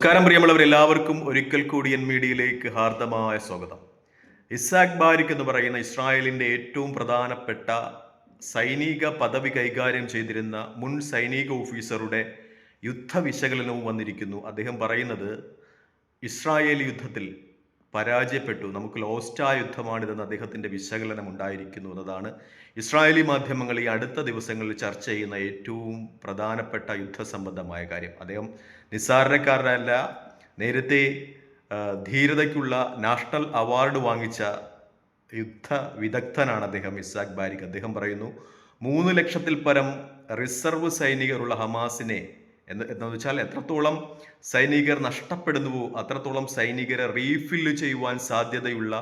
നമസ്കാരം പ്രിയമുള്ളവർ എല്ലാവർക്കും ഒരിക്കൽ കൂടി എൻ മീഡിയയിലേക്ക് ഹാർദമായ സ്വാഗതം. ഇസാഖ് ബാരിക് എന്ന് പറയുന്ന ഇസ്രായേലിന്റെ ഏറ്റവും പ്രധാനപ്പെട്ട സൈനിക പദവി കൈകാര്യം ചെയ്തിരുന്ന മുൻ സൈനിക ഓഫീസറുടെ യുദ്ധ വിശകലനവും വന്നിരിക്കുന്നു. അദ്ദേഹം പറയുന്നത് ഇസ്രായേൽ യുദ്ധത്തിൽ പരാജയപ്പെട്ടു. നമുക്ക് ലോസ്റ്റാ യുദ്ധമാണിതെന്ന് അദ്ദേഹത്തിന്റെ വിശകലനം ഉണ്ടായിരിക്കുന്നു എന്നതാണ് ഇസ്രായേലി മാധ്യമങ്ങൾ ഈ അടുത്ത ദിവസങ്ങളിൽ ചർച്ച ചെയ്യുന്ന ഏറ്റവും പ്രധാനപ്പെട്ട യുദ്ധസംബന്ധമായ കാര്യം. അദ്ദേഹം നിസ്സാരണക്കാരനല്ല നേരത്തെ ധീരതയ്ക്കുള്ള നാഷണൽ അവാർഡ് വാങ്ങിച്ച യുദ്ധ വിദഗ്ധനാണ് അദ്ദേഹം ഇസാഖ് ബാരിക്. അദ്ദേഹം പറയുന്നു മൂന്ന് ലക്ഷത്തിൽ പരം റിസർവ് സൈനികരുള്ള ഹമാസിനെ എന്ന് എന്ന് വെച്ചാൽ എത്രത്തോളം സൈനികർ നഷ്ടപ്പെടുന്നുവോ അത്രത്തോളം സൈനികരെ റീഫില്ല് ചെയ്യുവാൻ സാധ്യതയുള്ള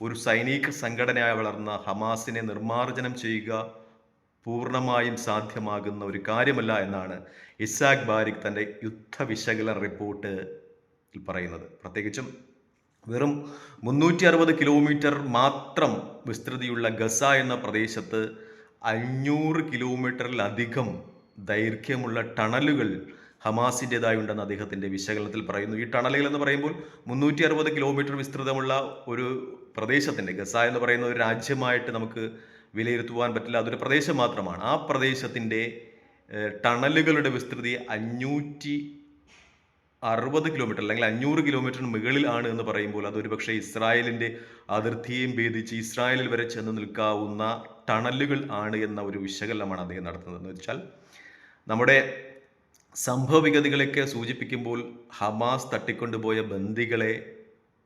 ഒരു സൈനിക സംഘടനയായി വളർന്ന ഹമാസിനെ നിർമ്മാർജനം ചെയ്യുക പൂർണമായും സാധ്യമാകുന്ന ഒരു കാര്യമല്ല എന്നാണ് ഇസാഖ് ബാരിക് തന്റെ യുദ്ധ വിശകലന റിപ്പോർട്ട് പറയുന്നത്. പ്രത്യേകിച്ചും വെറും മുന്നൂറ്റി അറുപത് കിലോമീറ്റർ മാത്രം വിസ്തൃതിയുള്ള ഗസ എന്ന പ്രദേശത്ത് അഞ്ഞൂറ് കിലോമീറ്ററിലധികം ദൈർഘ്യമുള്ള ടണലുകൾ ഹമാസിന്റെതായി ഉണ്ടെന്ന് അദ്ദേഹത്തിന്റെ വിശകലനത്തിൽ പറയുന്നു. ഈ ടണലുകൾ എന്ന് പറയുമ്പോൾ മുന്നൂറ്റി അറുപത് കിലോമീറ്റർ വിസ്തൃതമുള്ള ഒരു പ്രദേശത്തിന്റെ ഗസ എന്ന് പറയുന്ന ഒരു രാജ്യമായിട്ട് നമുക്ക് വിലയിരുത്തുവാൻ പറ്റില്ല. അതൊരു പ്രദേശം മാത്രമാണ്. ആ പ്രദേശത്തിന്റെ ടണലുകളുടെ വിസ്തൃതി അഞ്ഞൂറ്റി അറുപത് കിലോമീറ്റർ അല്ലെങ്കിൽ അഞ്ഞൂറ് കിലോമീറ്ററിന് മുകളിലാണ് എന്ന് പറയുമ്പോൾ അതൊരു പക്ഷേ ഇസ്രായേലിന്റെ അതിർത്തിയും ഭേദിച്ച് ഇസ്രായേലിൽ വരെ ചെന്ന് നിൽക്കാവുന്ന ടണലുകൾ ആണ് എന്ന ഒരു വിശകലനമാണ് അദ്ദേഹം നടത്തുന്നത് എന്ന് വെച്ചാൽ നമ്മുടെ സംഭവവിഗതികളൊക്കെ സൂചിപ്പിക്കുമ്പോൾ ഹമാസ് തട്ടിക്കൊണ്ടുപോയ ബന്ദികളെ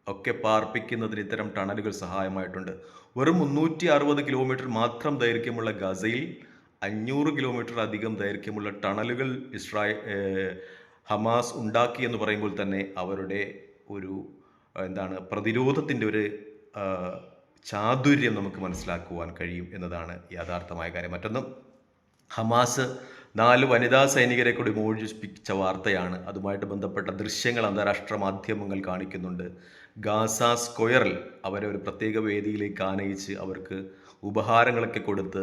ഒക്കെ പാർപ്പിക്കുന്നതിന് ഇത്തരം ടണലുകൾ സഹായമായിട്ടുണ്ട്. വെറും മുന്നൂറ്റി അറുപത് കിലോമീറ്റർ മാത്രം ദൈർഘ്യമുള്ള ഗസയിൽ അഞ്ഞൂറ് കിലോമീറ്റർ അധികം ദൈർഘ്യമുള്ള ടണലുകൾ ഇസ്രായ ഹമാസ് ഉണ്ടാക്കി എന്ന് പറയുമ്പോൾ തന്നെ അവരുടെ ഒരു എന്താണ് പ്രതിരോധത്തിന്റെ ഒരു ചാതുര്യം നമുക്ക് മനസ്സിലാക്കുവാൻ കഴിയും എന്നതാണ് യാഥാർത്ഥമായ കാര്യം. മറ്റൊന്ന് ഹമാസ് നാല് വനിതാ സൈനികരെ കൂടി മോചിപ്പിച്ച വാർത്തയാണ് അതുമായിട്ട് ബന്ധപ്പെട്ട ദൃശ്യങ്ങൾ അന്താരാഷ്ട്ര മാധ്യമങ്ങൾ കാണിക്കുന്നുണ്ട്. ഗാസ സ്ക്വയറിൽ അവരെ ഒരു പ്രത്യേക വേദിയിലേക്ക് ആനയിച്ച് അവർക്ക് ഉപഹാരങ്ങളൊക്കെ കൊടുത്ത്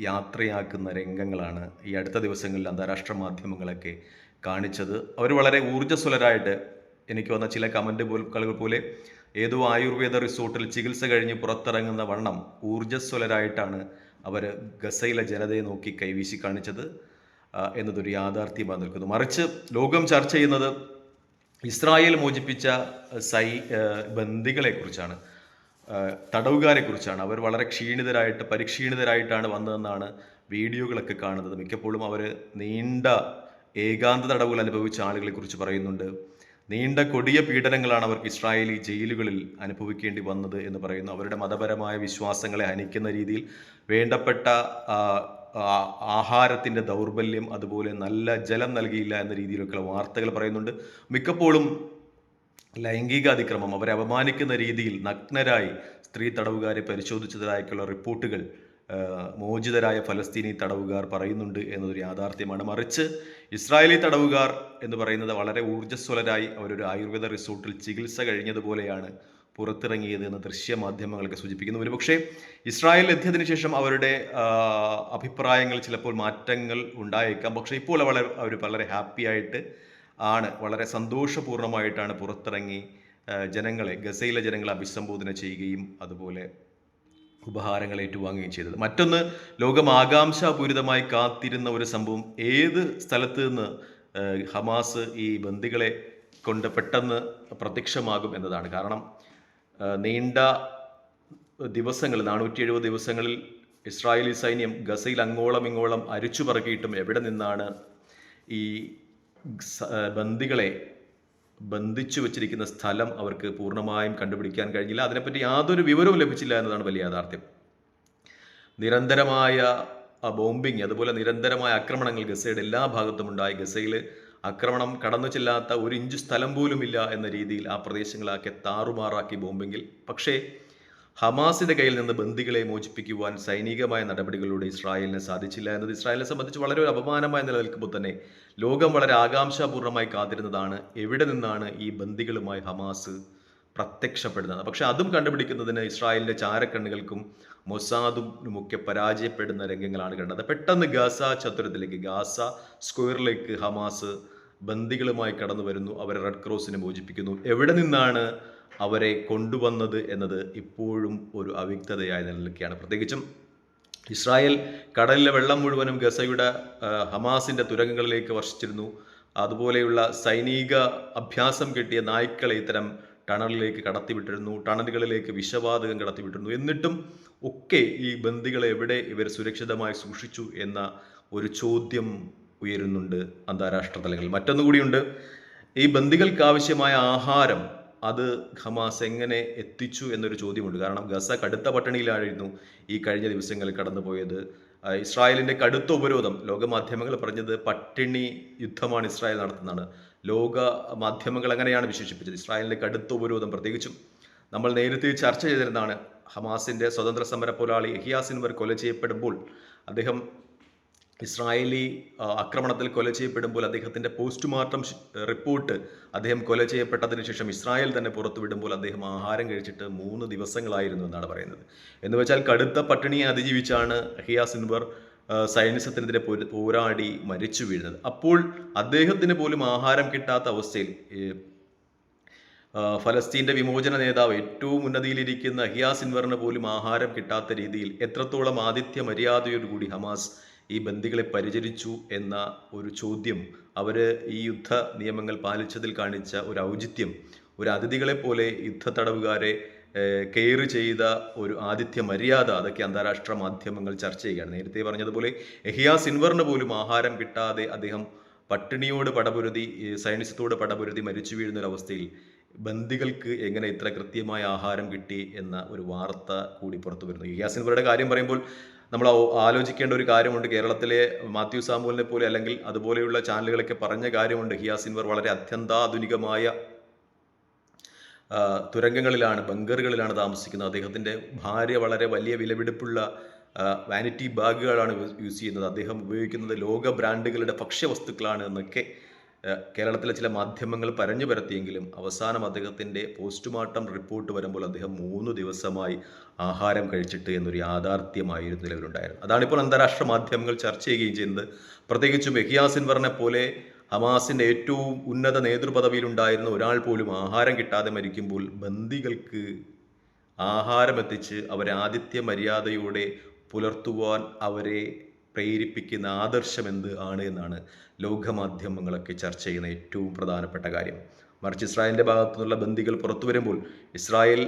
യാത്രയാക്കുന്ന രംഗങ്ങളാണ് ഈ അടുത്ത ദിവസങ്ങളിൽ അന്താരാഷ്ട്ര മാധ്യമങ്ങളൊക്കെ കാണിച്ചത്. അവർ വളരെ ഊർജസ്വലരായിട്ട് എനിക്ക് വന്ന ചില കമന്റ് പോലെ ഏതോ ആയുർവേദ റിസോർട്ടിൽ ചികിത്സ കഴിഞ്ഞ് പുറത്തിറങ്ങുന്ന വണ്ണം ഊർജസ്വലരായിട്ടാണ് അവർ ഗസയിലെ ജനതയെ നോക്കി കൈവീശി കാണിച്ചത്. എന്നതൊരു യാഥാർത്ഥ്യമായി നിൽക്കുന്നു. മറിച്ച് ലോകം ചർച്ച ചെയ്യുന്നത് ഇസ്രായേൽ മോചിപ്പിച്ച സൈ ബന്ദികളെക്കുറിച്ചാണ്. തടവുകാരെക്കുറിച്ചാണ്. അവർ വളരെ ക്ഷീണിതരായിട്ട് പരിക്ഷീണിതരായിട്ടാണ് വന്നതെന്നാണ് വീഡിയോകളൊക്കെ കാണുന്നത്. മിക്കപ്പോഴും അവർ നീണ്ട ഏകാന്ത തടവുകൾ അനുഭവിച്ച ആളുകളെ കുറിച്ച് പറയുന്നുണ്ട്. നീണ്ട കൊടിയ പീഡനങ്ങളാണ് അവർക്ക് ഇസ്രായേലി ജയിലുകളിൽ അനുഭവിക്കേണ്ടി വന്നത് എന്ന് പറയുന്നു. അവരുടെ മതപരമായ വിശ്വാസങ്ങളെ ഹനിക്കുന്ന രീതിയിൽ വേണ്ടപ്പെട്ട ആഹാരത്തിന്റെ ദൗർബല്യം അതുപോലെ നല്ല ജലം നൽകിയില്ല എന്ന രീതിയിലൊക്കെയുള്ള വാർത്തകൾ പറയുന്നുണ്ട്. മിക്കപ്പോഴും ലൈംഗിക അതിക്രമം അവരെ അപമാനിക്കുന്ന രീതിയിൽ നഗ്നരായി സ്ത്രീ തടവുകാരെ പരിശോധിച്ചതായിട്ടുള്ള റിപ്പോർട്ടുകൾ മോചിതരായ ഫലസ്തീനി തടവുകാർ പറയുന്നുണ്ട് എന്നതൊരു യാഥാർത്ഥ്യമാണ്. മറിച്ച് ഇസ്രായേലി തടവുകാർ എന്ന് പറയുന്നത് വളരെ ഊർജസ്വലരായി അവരൊരു ആയുർവേദ റിസോർട്ടിൽ ചികിത്സ കഴിഞ്ഞതുപോലെയാണ് പുറത്തിറങ്ങിയത് എന്ന് ദൃശ്യമാധ്യമങ്ങളൊക്കെ സൂചിപ്പിക്കുന്നു. ഒരുപക്ഷെ ഇസ്രായേൽ എത്തിയതിനു ശേഷം അവരുടെ അഭിപ്രായങ്ങൾ ചിലപ്പോൾ മാറ്റങ്ങൾ ഉണ്ടായേക്കാം. പക്ഷേ ഇപ്പോൾ വളരെ അവർ വളരെ ഹാപ്പി ആയിട്ട് ആണ് വളരെ സന്തോഷപൂർണമായിട്ടാണ് പുറത്തിറങ്ങി ജനങ്ങളെ ഗസയിലെ ജനങ്ങളെ അഭിസംബോധന ചെയ്യുകയും അതുപോലെ ഉപഹാരങ്ങൾ ഏറ്റുവാങ്ങുകയും ചെയ്തത്. മറ്റൊന്ന് ലോകം ആകാംക്ഷാപൂരിതമായി കാത്തിരുന്ന ഒരു സംഭവം. ഏത് സ്ഥലത്ത് നിന്ന് ഹമാസ് ഈ ബന്ദികളെ കൊണ്ട് പെട്ടെന്ന് പ്രത്യക്ഷമാകും എന്നതാണ്. കാരണം നീണ്ട ദിവസങ്ങൾ നാനൂറ്റി എഴുപത് ദിവസങ്ങളിൽ ഇസ്രായേലി സൈന്യം ഗസയിൽ അങ്ങോളം ഇങ്ങോളം അരിച്ചു പറക്കിയിട്ടും എവിടെ നിന്നാണ് ഈ ബന്ദികളെ ബന്ധിച്ചു വച്ചിരിക്കുന്ന സ്ഥലം അവർക്ക് പൂർണമായും കണ്ടുപിടിക്കാൻ കഴിഞ്ഞില്ല. അതിനെപ്പറ്റി യാതൊരു വിവരവും ലഭിച്ചില്ല എന്നതാണ് വലിയ യാഥാർത്ഥ്യം. നിരന്തരമായ ബോംബിങ് അതുപോലെ നിരന്തരമായ ആക്രമണങ്ങൾ ഗസയുടെ എല്ലാ ഭാഗത്തും ഉണ്ടായി. ഗസയിൽ ആക്രമണം കടന്നു ചെല്ലാത്ത ഒരു ഇഞ്ച് സ്ഥലം പോലും ഇല്ല എന്ന രീതിയിൽ ആ പ്രദേശങ്ങളാക്കി താറുമാറാക്കി ബോംബെങ്കിൽ. പക്ഷേ ഹമാസിന്റെ കയ്യിൽ നിന്ന് ബന്ദികളെ മോചിപ്പിക്കുവാൻ സൈനികമായ നടപടികളിലൂടെ ഇസ്രായേലിന് സാധിച്ചില്ല എന്നത് ഇസ്രായേലിനെ സംബന്ധിച്ച് വളരെ ഒരു അപമാനമായി നിലനിൽക്കുമ്പോൾ തന്നെ ലോകം വളരെ ആകാംക്ഷാപൂർണമായി കാത്തിരുന്നതാണ് എവിടെ നിന്നാണ് ഈ ബന്ദികളുമായി ഹമാസ് പ്രത്യക്ഷപ്പെടുന്നത്. പക്ഷെ അതും കണ്ടുപിടിക്കുന്നതിന് ഇസ്രായേലിന്റെ ചാരക്കണ്ണുകൾക്കും മൊസാദുമൊക്കെ പരാജയപ്പെടുന്ന രംഗങ്ങളാണ് കണ്ടത് പെട്ടെന്ന് ഗാസ ചതുരത്തിലേക്ക് ഗാസ സ്ക്വയറിലേക്ക് ഹമാസ് ബന്ദികളുമായി കടന്നു വരുന്നു അവരെ റെഡ് ക്രോസിനെ മോചിപ്പിക്കുന്നു. എവിടെ നിന്നാണ് അവരെ കൊണ്ടുവന്നത് എന്നത് ഇപ്പോഴും ഒരു അവ്യക്തതയായി നിലനിൽക്കുകയാണ്. പ്രത്യേകിച്ചും ഇസ്രായേൽ കടലിലെ വെള്ളം മുഴുവനും ഗസയുടെ ഹമാസിന്റെ തുരങ്കങ്ങളിലേക്ക് വർഷിച്ചിരുന്നു. അതുപോലെയുള്ള സൈനിക അഭ്യാസം കിട്ടിയ നായ്ക്കളെ ഇത്തരം ടണലിലേക്ക് കടത്തിവിട്ടിരുന്നു. ടണലുകളിലേക്ക് വിഷവാതകം കടത്തിവിട്ടിരുന്നു. എന്നിട്ടും ഒക്കെ ഈ ബന്ദികളെ എവിടെ ഇവർ സുരക്ഷിതമായി സൂക്ഷിച്ചു എന്ന ഒരു ചോദ്യം ഉയരുന്നുണ്ട് അന്താരാഷ്ട്ര തലങ്ങളിൽ. മറ്റൊന്നുകൂടിയുണ്ട് ഈ ബന്ദികൾക്ക് ആവശ്യമായ ആഹാരം അത് ഹമാസ് എങ്ങനെ എത്തിച്ചു എന്നൊരു ചോദ്യമുണ്ട്. കാരണം ഗസ കടുത്ത പട്ടിണിയിലായിരുന്നു ഈ കഴിഞ്ഞ ദിവസങ്ങളിൽ കടന്നുപോയത്. ഇസ്രായേലിന്റെ കടുത്ത ഉപരോധം ലോകമാധ്യമങ്ങൾ പറഞ്ഞത് പട്ടിണി യുദ്ധമാണ് ഇസ്രായേൽ നടത്തുന്നതാണ്. ലോക മാധ്യമങ്ങൾ അങ്ങനെയാണ് വിശേഷിപ്പിച്ചത്. ഇസ്രായേലിന്റെ കടുത്ത ഉപരോധം പ്രത്യേകിച്ചും നമ്മൾ നേരത്തെ ചർച്ച ചെയ്തിരുന്നതാണ് ഹമാസിന്റെ സ്വതന്ത്ര സമര പോരാളി എഹിയാസിൻവർ കൊല ചെയ്യപ്പെടുമ്പോൾ അദ്ദേഹം ഇസ്രായേലി ആക്രമണത്തിൽ കൊല ചെയ്യപ്പെടുമ്പോൾ അദ്ദേഹത്തിന്റെ പോസ്റ്റ്മോർട്ടം റിപ്പോർട്ട് അദ്ദേഹം കൊല ചെയ്യപ്പെട്ടതിന് ശേഷം ഇസ്രായേൽ തന്നെ പുറത്തുവിടുമ്പോൾ അദ്ദേഹം ആഹാരം കഴിച്ചിട്ട് മൂന്ന് ദിവസങ്ങളായിരുന്നു എന്നാണ് പറയുന്നത്. എന്ന് വെച്ചാൽ കടുത്ത പട്ടിണിയെ അതിജീവിച്ചാണ് ഹിയ സിൻവർ സൈനിസത്തിനെതിരെ പോരാടി മരിച്ചു വീഴുന്നത്. അപ്പോൾ അദ്ദേഹത്തിന് പോലും ആഹാരം കിട്ടാത്ത അവസ്ഥയിൽ ഫലസ്തീന്റെ വിമോചന നേതാവ് ഏറ്റവും ഉന്നതിയിലിരിക്കുന്ന ഹിയാസ് സിൻവറിന് പോലും ആഹാരം കിട്ടാത്ത രീതിയിൽ എത്രത്തോളം ആതിഥ്യ മര്യാദയോടുകൂടി ഹമാസ് ഈ ബന്ദികളെ പരിചരിച്ചു എന്ന ഒരു ചോദ്യം അവർ ഈ യുദ്ധ നിയമങ്ങൾ പാലിച്ചതിൽ കാണിച്ച ഒരു ഔചിത്യം ഒരു അതിഥികളെ പോലെ യുദ്ധ തടവുകാരെ കെയർ ചെയ്ത ഒരു ആതിഥ്യ മര്യാദ അതൊക്കെ അന്താരാഷ്ട്ര മാധ്യമങ്ങൾ ചർച്ച ചെയ്യുകയാണ്. നേരത്തെ പറഞ്ഞതുപോലെ എഹിയാസ് സിൻവറിന് പോലും ആഹാരം കിട്ടാതെ അദ്ദേഹം പട്ടിണിയോട് പടപൊരുതി സൈനിസത്തോട് പടപൊരുതി മരിച്ചു വീഴുന്ന ഒരു അവസ്ഥയിൽ ബന്ദികൾക്ക് എങ്ങനെ ഇത്ര കൃത്യമായ ആഹാരം കിട്ടി എന്ന ഒരു വാർത്ത കൂടി പുറത്തു വരുന്നു. എഹിയ ഇവരുടെ കാര്യം പറയുമ്പോൾ നമ്മൾ ആലോചിക്കേണ്ട ഒരു കാര്യമുണ്ട്. കേരളത്തിലെ മാത്യു സാമുവലിനെ പോലെ അല്ലെങ്കിൽ അതുപോലെയുള്ള ചാനലുകളൊക്കെ പറഞ്ഞ കാര്യമുണ്ട്. ഹിയാസിൻവർ വളരെ അത്യന്താധുനികമായ തുരങ്കങ്ങളിലാണ് ബങ്കറുകളിലാണ് താമസിക്കുന്നത്. അദ്ദേഹത്തിന്റെ ഭാര്യ വളരെ വലിയ വിലപിടിപ്പുള്ള വാനിറ്റി ബാഗുകളാണ് യൂസ് ചെയ്യുന്നത്. അദ്ദേഹം ഉപയോഗിക്കുന്നത് ലോക ബ്രാൻഡുകളുടെ ഭക്ഷ്യവസ്തുക്കളാണ് എന്നൊക്കെ കേരളത്തിലെ ചില മാധ്യമങ്ങൾ പറഞ്ഞു പരത്തിയെങ്കിലും അവസാനം അദ്ദേഹത്തിന്റെ പോസ്റ്റ്മോർട്ടം റിപ്പോർട്ട് വരുമ്പോൾ അദ്ദേഹം മൂന്ന് ദിവസമായി ആഹാരം കഴിച്ചിട്ട് എന്നൊരു യാഥാർത്ഥ്യമായിരുന്നു നിലവിലുണ്ടായിരുന്നു. അതാണിപ്പോൾ അന്താരാഷ്ട്ര മാധ്യമങ്ങൾ ചർച്ച ചെയ്യുകയും ചെയ്യുന്നത്. പ്രത്യേകിച്ചും എഹിയാസിൻവറിനെ പോലെ ഹമാസിന്റെ ഏറ്റവും ഉന്നത നേതൃപദവിയിലുണ്ടായിരുന്ന ഒരാൾ പോലും ആഹാരം കിട്ടാതെ മരിക്കുമ്പോൾ ബന്ദികൾക്ക് ആഹാരം എത്തിച്ച് അവരെ ആതിഥ്യ മര്യാദയോടെ പുലർത്തുവാൻ അവരെ പ്രേരിപ്പിക്കുന്ന ആദർശം എന്ത് ആണ് എന്നാണ് ലോകമാധ്യമങ്ങളൊക്കെ ചർച്ച ചെയ്യുന്ന ഏറ്റവും പ്രധാനപ്പെട്ട കാര്യം. മറിച്ച് ഇസ്രായേലിന്റെ ഭാഗത്തു നിന്നുള്ള ബന്ദികൾ പുറത്തു വരുമ്പോൾ ഇസ്രായേൽ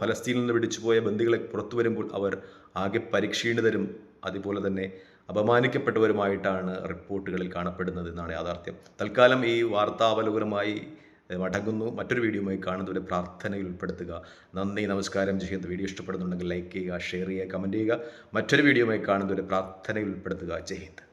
ഫലസ്തീനിൽ നിന്ന് പിടിച്ചുപോയ ബന്ദികളെ പുറത്തു വരുമ്പോൾ അവർ ആകെ പരിക്ഷീണിതരും അതുപോലെ തന്നെ അപമാനിക്കപ്പെട്ടവരുമായിട്ടാണ് റിപ്പോർട്ടുകളിൽ കാണപ്പെടുന്നത് എന്നാണ് യാഥാർത്ഥ്യം. തൽക്കാലം ഈ വാർത്താവലോകനമായി ഏഹ്, മടങ്ങുന്നു. മറ്റൊരു വീഡിയോയുമായി കാണുന്നവരെ പ്രാർത്ഥനയിൽ ഉൾപ്പെടുത്തുക. നന്ദി നമസ്കാരം. ചെയ്യുന്ന വീഡിയോ ഇഷ്ടപ്പെടുന്നുണ്ടെങ്കിൽ ലൈക്ക് ചെയ്യുക ഷെയർ ചെയ്യുക കമന്റ് ചെയ്യുക. മറ്റൊരു വീഡിയോയുമായി കാണുന്നവരെ പ്രാർത്ഥനയിൽ ഉൾപ്പെടുത്തുക. ജയ് ഹിന്ദ്.